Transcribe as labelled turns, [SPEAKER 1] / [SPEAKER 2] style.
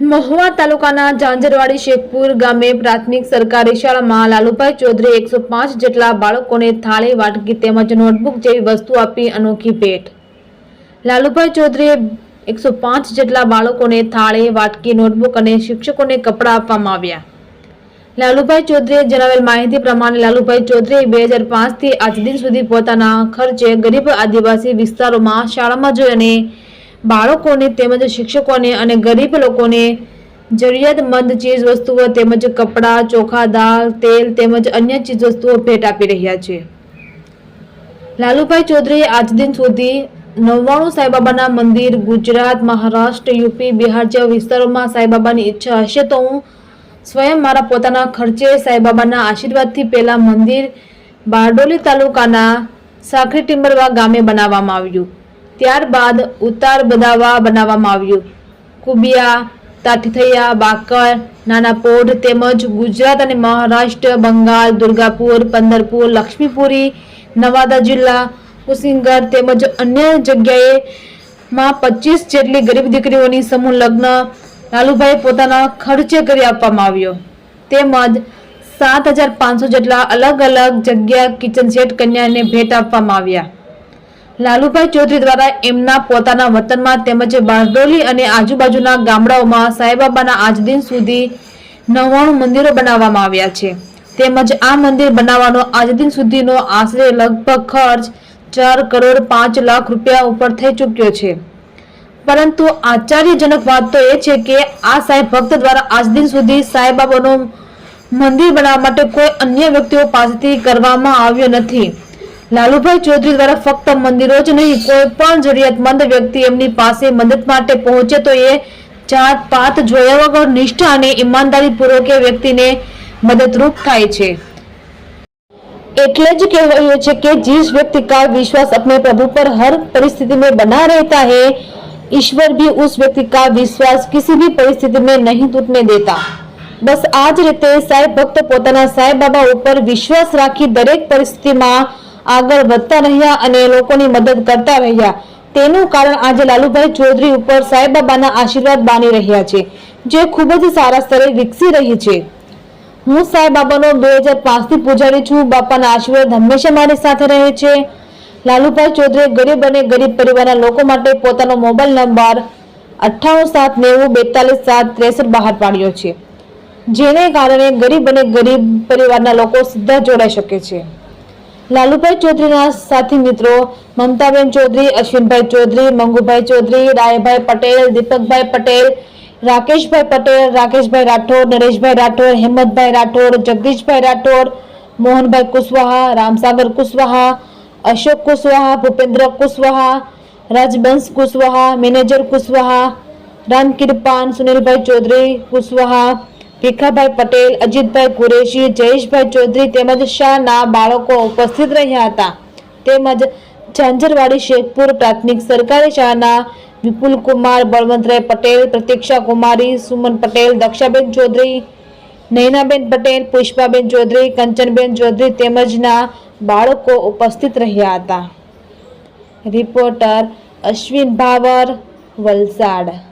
[SPEAKER 1] મહુવા તાલુકાના જાંજરવાડી શેખપુર ગામે પ્રાથમિક સરકારી શાળામાં લાલુભાઈ ચૌધરી એકસો પાંચ જેટલા બાળકોને થાળી, વાટકી તેમજ નોટબુક જેવી વસ્તુ આપી અનોખી ભેટ. લાલુભાઈ ચૌધરીએ એકસો પાંચ જેટલા બાળકોને થાળી, વાટકી, નોટબુક અને શિક્ષકોને કપડાં આપવામાં આવ્યા. લાલુભાઈ ચૌધરીએ જણાવેલ માહિતી પ્રમાણે લાલુભાઈ ચૌધરીએ બે હજાર પાંચથી આજ દિન સુધી પોતાના ખર્ચે ગરીબ આદિવાસી વિસ્તારોમાં શાળામાં જોઈ અને બાળકોને તેમજ શિક્ષકોને અને ગરીબ લોકોને જરૂરિયાતમંદ ચીજ વસ્તુઓ તેમજ કપડાં, ચોખા, દાળ, તેલ તેમજ અન્ય ચીજવસ્તુઓ ભેટ આપી રહ્યા છે. લાલુભાઈ ચૌધરીએ આજ દિન સુધી નવ્વાણું સાંઈબાબાના મંદિર, ગુજરાત, મહારાષ્ટ્ર, યુપી, બિહાર જેવા વિસ્તારોમાં સાંઈબાબાની ઈચ્છા હશે તો હું સ્વયં મારા પોતાના ખર્ચે સાંઈબાબાના આશીર્વાદથી પહેલાં મંદિર બારડોલી તાલુકાના સાખરી ટિમ્બરવા ગામે બનાવવામાં આવ્યું. ત્યારબાદ ઉતાર બદાવા બનાવવામાં આવ્યું. કુબિયા, તાઠથૈયા, બાકર નાના પોઢ તેમજ ગુજરાત અને મહારાષ્ટ્ર, બંગાળ, દુર્ગાપુર, પંદરપુર, લક્ષ્મીપુરી, નવાદા જિલ્લા કુસિંગર તેમજ અન્ય જગ્યાએ માં પચીસ જેટલી ગરીબ દીકરીઓની સમૂહ લગ્ન લાલુભાઈ પોતાના ખર્ચે કરી આપવામાં આવ્યો. તેમજ સાત હજાર પાંચસો જેટલા અલગ અલગ જગ્યા કિચન સેટ કન્યાને ભેટ આપવામાં આવ્યા. લાલુભાઈ ચૌધરી દ્વારા એમના પોતાના વતનમાં તેમજ બારડોલી અને આજુબાજુના ગામડાઓમાં સાંઈબાબાના આજ દિન સુધી નવ્વાણું મંદિરો બનાવવામાં આવ્યા છે. તેમજ આ મંદિર બનાવવાનો આજ દિન સુધીનો આશરે લગભગ ખર્ચ ચાર કરોડ પાંચ લાખ રૂપિયા ઉપર થઈ ચૂક્યો છે. પરંતુ આશ્ચર્યજનક વાત તો એ છે કે આ સાંઈ ભક્ત દ્વારા આજ દિન સુધી સાંઈબાબાનું મંદિર બનાવવા માટે કોઈ અન્ય વ્યક્તિઓ પાસેથી કરવામાં આવ્યો નથી. લાલુભાઈ ચૌધરી દ્વારા ફક્ત મંદિરો જ નહીં કોઈ પણ જરૂરિયાતમંદ વ્યક્તિ એમની પાસે મદદ માટે પહોંચે તો એ જાત પાત જોયા વગર નિષ્ઠા અને ઈમાનદારી પૂર્વક એ વ્યક્તિને મદદરૂપ થાય છે એટલે જ કહેવાયું છે કે जिस व्यक्ति का विश्वास अपने प्रभु पर हर परिस्थिति में बना रहता है ईश्वर भी उस व्यक्ति का विश्वास किसी भी परिस्थिति में नहीं टूटने देता બસ આ જ રીતે સાંઈ ભક્ત પોતાના સાંઈ બાબા ઉપર વિશ્વાસ રાખી દરેક પરિસ્થિતિમાં આગળ વધતા રહ્યા અને લોકોની મદદ કરતા રહ્યા. તેનું કારણ આજે લાલુભાઈ ચૌધરી ઉપર સાંઈબાબાના આશીર્વાદ બાની રહ્યા છે, જે ખૂબ જ સારા સ્તરે વિકસી રહી છે. હું સાંઈબાબાનો બે હજાર પાંચથી પૂજારી છું, બાપાના આશીર્વાદ હંમેશા મારી સાથે રહે છે. લાલુભાઈ ચૌધરીએ ગરીબ અને ગરીબ પરિવારના લોકો માટે પોતાનો મોબાઈલ નંબર અઠ્ઠાણું સાત નેવું બેતાલીસ સાત ત્રેસઠ બહાર પાડ્યો છે, જેને કારણે ગરીબ અને ગરીબ પરિવારના લોકો સીધા જોડાઈ શકે છે. લાલુભાઈ ચૌધરીના સાથી મિત્રો મમતાબેન ચૌધરી અશ્વિનભાઈ ચૌધરી મંગુભાઈ ચૌધરી રાયભાઈ પટેલ દીપકભાઈ પટેલ રાકેશભાઈ પટેલ રાકેશભાઈ રાઠોડ નરેશભાઈ રાઠોડ હેમંતભાઈ રાઠોડ જગદીશભાઈ રાઠોડ મોહનભાઈ કુશવાહા રામસાગર કુશવાહા અશોક કુશવાહા ભૂપેન્દ્ર કુશવાહા રાજબંશ કુશવાહા મેનેજર કુશવાહા રામકીરપાન સુનિલભાઈ ચૌધરી કુશવાહા ભીખાભાઈ પટેલ, અજીતભાઈ કુરેશી, જયેશભાઈ ચૌધરી તેમજ શાહના બાળકો ઉપસ્થિત રહ્યા હતા. તેમજ ઝાંઝરવાડી શેખપુર પ્રાથમિક સરકારી શાળાના વિપુલ કુમાર, બળવંતરાય પટેલ, પ્રતીક્ષા કુમારી, સુમન પટેલ, દક્ષાબેન ચૌધરી, નૈનાબેન પટેલ, પુષ્પાબેન ચૌધરી, કંચનબેન ચૌધરી તેમજના બાળકો ઉપસ્થિત રહ્યા હતા. રિપોર્ટર અશ્વિન ભાવર, વલસાડ.